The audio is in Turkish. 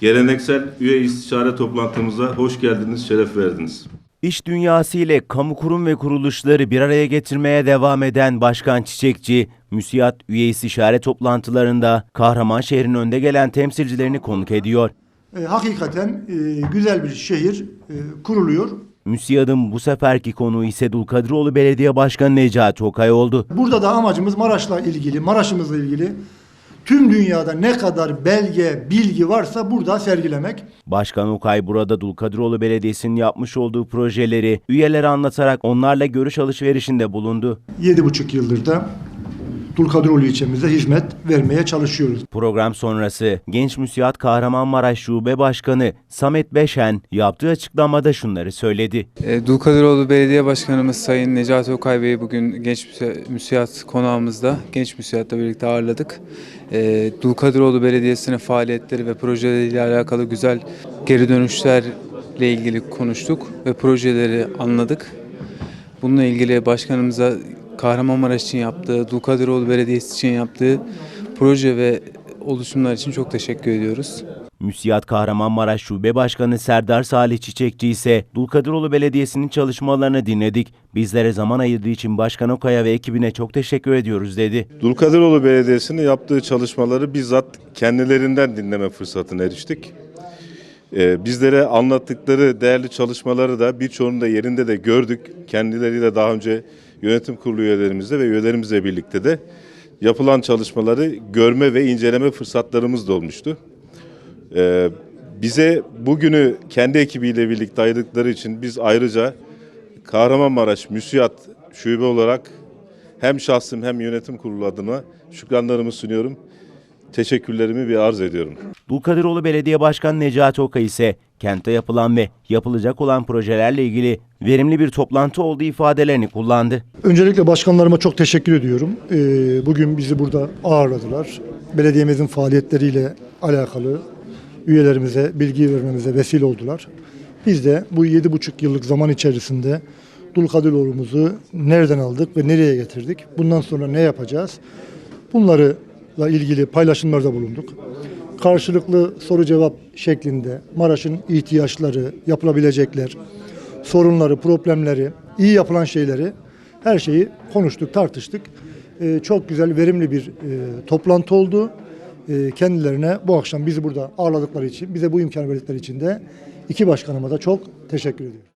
Geleneksel üye istişare toplantımıza hoş geldiniz, şeref verdiniz. İş dünyası ile kamu kurum ve kuruluşları bir araya getirmeye devam eden Başkan Çiçekçi, müsiyat üye istişare toplantılarında Kahramanşehir'in önde gelen temsilcilerini konuk ediyor. E, hakikaten e, güzel bir şehir e, kuruluyor. Müsiyad'ın bu seferki konuğu ise Dulkadiroğlu Belediye Başkanı Necati Okay oldu. Burada da amacımız Maraş'la ilgili, Maraş'ımızla ilgili tüm dünyada ne kadar belge, bilgi varsa burada sergilemek. Başkan Okay burada Dulkadiroğlu Belediyesi'nin yapmış olduğu projeleri üyelere anlatarak onlarla görüş alışverişinde bulundu. 7,5 yıldır da Dulkadiroğlu ilçemizde hizmet vermeye çalışıyoruz. Program sonrası Genç Müsiyat Kahramanmaraş Şube Başkanı Samet Beşen yaptığı açıklamada şunları söyledi. E, Dulkadiroğlu Belediye Başkanımız Sayın Necati Okay Bey'i bugün Genç Müsi- Müsiyat konağımızda Genç Müsiyat'la birlikte ağırladık. E, Dulkadiroğlu Belediyesi'nin faaliyetleri ve projeleriyle alakalı güzel geri dönüşlerle ilgili konuştuk ve projeleri anladık. Bununla ilgili başkanımıza Kahramanmaraş için yaptığı, Dulkadiroğlu Belediyesi için yaptığı proje ve oluşumlar için çok teşekkür ediyoruz. Müsiyat Kahramanmaraş Şube Başkanı Serdar Salih Çiçekçi ise Dulkadiroğlu Belediyesi'nin çalışmalarını dinledik. Bizlere zaman ayırdığı için Başkan Okaya ve ekibine çok teşekkür ediyoruz dedi. Dulkadiroğlu Belediyesi'nin yaptığı çalışmaları bizzat kendilerinden dinleme fırsatına eriştik. Ee, bizlere anlattıkları değerli çalışmaları da birçoğunu da yerinde de gördük. Kendileriyle daha önce yönetim kurulu üyelerimizle ve üyelerimizle birlikte de yapılan çalışmaları görme ve inceleme fırsatlarımız da olmuştu. Ee, bize bugünü kendi ekibiyle birlikte ayırdıkları için biz ayrıca Kahramanmaraş Müsiyat Şube olarak hem şahsım hem yönetim kurulu adına şükranlarımı sunuyorum. Teşekkürlerimi bir arz ediyorum. Dulkadiroğlu Belediye Başkanı Necati Okay ise kentte yapılan ve yapılacak olan projelerle ilgili verimli bir toplantı olduğu ifadelerini kullandı. Öncelikle başkanlarıma çok teşekkür ediyorum. E, bugün bizi burada ağırladılar. Belediyemizin faaliyetleriyle alakalı üyelerimize bilgi vermemize vesile oldular. Biz de bu 7,5 yıllık zaman içerisinde Dulkadiroğlu'muzu nereden aldık ve nereye getirdik? Bundan sonra ne yapacağız? Bunlarla ilgili paylaşımlarda bulunduk. Karşılıklı soru cevap şeklinde Maraş'ın ihtiyaçları, yapılabilecekler, sorunları, problemleri, iyi yapılan şeyleri her şeyi konuştuk, tartıştık. Ee, çok güzel, verimli bir e, toplantı oldu. Ee, kendilerine bu akşam bizi burada ağırladıkları için, bize bu imkanı verdikleri için de iki başkanıma da çok teşekkür ediyorum.